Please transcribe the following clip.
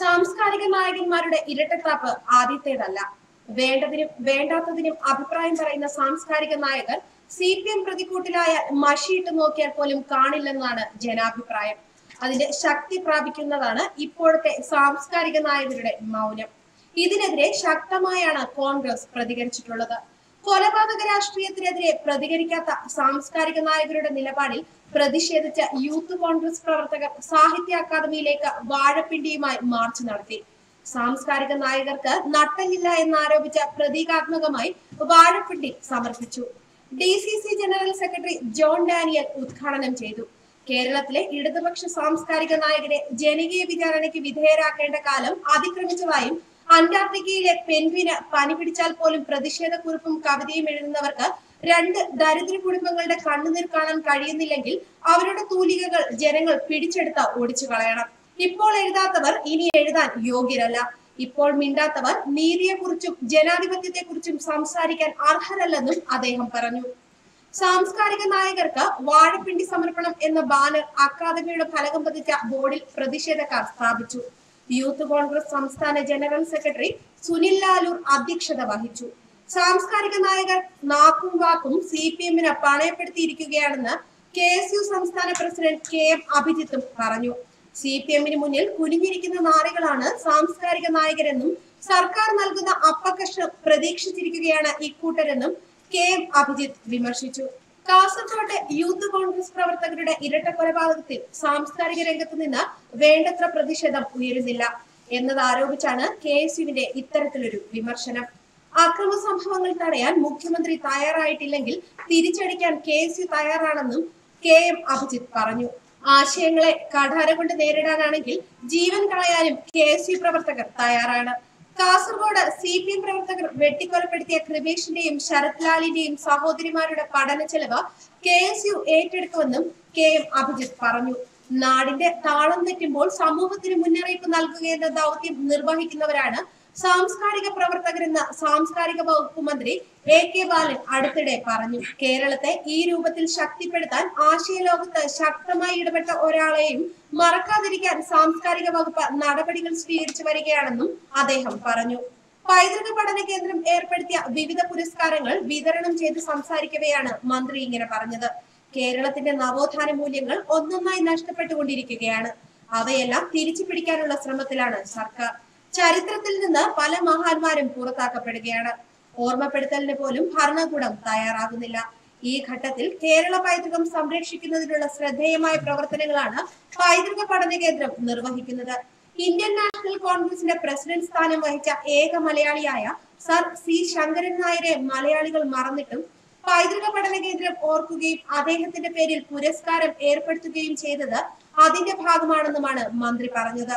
സാംസ്കാരിക നായകന്മാരുടെ ഇരട്ടത്താപ്പ് ആദ്യത്തേതല്ല. വേണ്ടതിനും വേണ്ടാത്തതിനും അഭിപ്രായം പറയുന്ന സാംസ്കാരിക നായകൻ സി പി എം പ്രതിക്കൂട്ടിലായ മഷിയിട്ട് നോക്കിയാൽ പോലും കാണില്ലെന്നാണ് ജനാഭിപ്രായം. അതിന്റെ ശക്തി പ്രാപിക്കുന്നതാണ് ഇപ്പോഴത്തെ സാംസ്കാരിക നായകരുടെ മൗനം. ഇതിനെതിരെ ശക്തമായാണ് കോൺഗ്രസ് പ്രതികരിച്ചിട്ടുള്ളത്. കൊലപാതക രാഷ്ട്രീയത്തിനെതിരെ പ്രതികരിക്കാത്ത സാംസ്കാരിക നായകരുടെ നിലപാടിൽ പ്രതിഷേധിച്ച യൂത്ത് കോൺഗ്രസ് പ്രവർത്തകർ സാഹിത്യ അക്കാദമിയിലേക്ക് വാഴപ്പിണ്ടിയുമായി മാർച്ച് നടത്തി. സാംസ്കാരിക നായകർക്ക് നട്ടലില്ല എന്നാരോപിച്ച പ്രതീകാത്മകമായി വാഴപ്പിണ്ടി സമർപ്പിച്ചു. D C C general secretary John Daniel ഉദ്ഘാടനം ചെയ്തു. കേരളത്തിലെ ഇടതുപക്ഷ സാംസ്കാരിക നായകരെ ജനകീയ വിചാരണയ്ക്ക് വിധേയരാക്കേണ്ട കാലം അതിക്രമിച്ചതായും അന്റാർട്ടിക്കയിലെ പെൻവിന് പനി പിടിച്ചാൽ പോലും പ്രതിഷേധക്കുറിപ്പും കവിതയും എഴുതുന്നവർക്ക് രണ്ട് ദരിദ്ര കുടുംബങ്ങളുടെ കണ്ണുനീർ കാണാൻ കഴിയുന്നില്ലെങ്കിൽ അവരുടെ തൂലികകൾ ജനങ്ങൾ പിടിച്ചെടുത്ത ഓടിച്ചു കളയണം. ഇപ്പോൾ എഴുതാത്തവർ ഇനി എഴുതാൻ യോഗ്യരല്ല. ഇപ്പോൾ മിണ്ടാത്തവർ നീതിയെക്കുറിച്ചും ജനാധിപത്യത്തെക്കുറിച്ചും സംസാരിക്കാൻ അർഹരല്ലെന്നും അദ്ദേഹം പറഞ്ഞു. സാംസ്കാരിക നായകർക്ക് വാഴപ്പിണ്ടി സമർപ്പണം എന്ന ബാനർ അക്കാദമിയുടെ ഫലകം പതിച്ച ബോർഡിൽ പ്രതിഷേധക്കാർ സ്ഥാപിച്ചു. യൂത്ത് കോൺഗ്രസ് സംസ്ഥാന ജനറൽ സെക്രട്ടറി സുനിൽ ലാലൂർ അധ്യക്ഷത വഹിച്ചു. സാംസ്കാരിക നായകർ നാക്കും വാക്കും സി പി എമ്മിന് പണയപ്പെടുത്തിയിരിക്കുകയാണെന്ന് കെ എസ് യു സംസ്ഥാന പ്രസിഡന്റ് കെ എം അഭിജിത്തും പറഞ്ഞു. സി പി എമ്മിന് മുന്നിൽ കുനിഞ്ഞിരിക്കുന്ന നാറികളാണ് സാംസ്കാരിക നായകരെന്നും സർക്കാർ നൽകുന്ന അപ്പകഷ്ണം പ്രതീക്ഷിച്ചിരിക്കുകയാണ് ഇക്കൂട്ടരെന്നും കെ എം അഭിജിത്ത് വിമർശിച്ചു. കാസർകോട്ടെ യൂത്ത് കോൺഗ്രസ് പ്രവർത്തകരുടെ ഇരട്ട കൊലപാതകത്തിൽ സാംസ്കാരിക രംഗത്ത് നിന്ന് വേണ്ടത്ര പ്രതിഷേധം ഉയരുന്നില്ല എന്നത് ആരോപിച്ചാണ് കെ എസ് യുവിന്റെ ഇത്തരത്തിലൊരു വിമർശനം. അക്രമ സംഭവങ്ങൾ തടയാൻ മുഖ്യമന്ത്രി തയ്യാറായിട്ടില്ലെങ്കിൽ തിരിച്ചടിക്കാൻ കെ എസ് യു തയ്യാറാണെന്നും കെ എം അഭിജിത്ത് പറഞ്ഞു. ആശയങ്ങളെ കഠാര കൊണ്ട് നേരിടാനാണെങ്കിൽ ജീവൻ കളയാനും കെ എസ് യു പ്രവർത്തകർ തയ്യാറാണ്. കാസർഗോഡ് സി പി എം പ്രവർത്തകർ വെട്ടിക്കൊലപ്പെടുത്തിയ കൃപേഷിന്റെയും ശരത് ലാലിന്റെയും സഹോദരിമാരുടെ പഠന ചെലവ് കെ എസ് യു ഏറ്റെടുക്കുമെന്നും കെ എം അഭിജിത്ത് പറഞ്ഞു. നാടിന്റെ താളം തെറ്റുമ്പോൾ സമൂഹത്തിന് മുന്നറിയിപ്പ് നൽകുകയെന്ന ദൗത്യം നിർവഹിക്കുന്നവരാണ് സാംസ്കാരിക പ്രവർത്തകരെന്ന സാംസ്കാരിക വകുപ്പ് മന്ത്രി എ കെ ബാലൻ അടുത്തിടെ പറഞ്ഞു. കേരളത്തെ ഈ രൂപത്തിൽ ശക്തിപ്പെടുത്താൻ ആശയ ലോകത്ത് ശക്തമായി ഇടപെട്ട ഒരാളെയും മറക്കാതിരിക്കാൻ സാംസ്കാരിക വകുപ്പ് നടപടികൾ സ്വീകരിച്ചു വരികയാണെന്നും അദ്ദേഹം പറഞ്ഞു. പൈതൃക പഠന കേന്ദ്രം ഏർപ്പെടുത്തിയ വിവിധ പുരസ്കാരങ്ങൾ വിതരണം ചെയ്ത് സംസാരിക്കവെയാണ് മന്ത്രി ഇങ്ങനെ പറഞ്ഞത്. കേരളത്തിന്റെ നവോത്ഥാന മൂല്യങ്ങൾ ഒന്നൊന്നായി നഷ്ടപ്പെട്ടുകൊണ്ടിരിക്കുകയാണ്. അവയെല്ലാം തിരിച്ചു പിടിക്കാനുള്ള ശ്രമത്തിലാണ് സർക്കാർ. ചരിത്രത്തിൽ നിന്ന് പല മഹാന്മാരും പുറത്താക്കപ്പെടുകയാണ്. ഓർമ്മപ്പെടുത്തലിന് പോലും ഭരണകൂടം തയ്യാറാകുന്നില്ല. ഈ ഘട്ടത്തിൽ കേരള പൈതൃകം സംരക്ഷിക്കുന്നതിനുള്ള ശ്രദ്ധേയമായ പ്രവർത്തനങ്ങളാണ് പൈതൃക പഠന കേന്ദ്രം നിർവഹിക്കുന്നത്. ഇന്ത്യൻ നാഷണൽ കോൺഗ്രസിന്റെ പ്രസിഡന്റ് സ്ഥാനം വഹിച്ച ഏക മലയാളിയായ സർ സി ശങ്കരൻ നായരെ മലയാളികൾ മറന്നിട്ടും പൈതൃക പഠന കേന്ദ്രം ഓർക്കുകയും അദ്ദേഹത്തിന്റെ പേരിൽ പുരസ്കാരം ഏർപ്പെടുത്തുകയും ചെയ്തത് അതിന്റെ ഭാഗമാണെന്നുമാണ് മന്ത്രി പറഞ്ഞത്.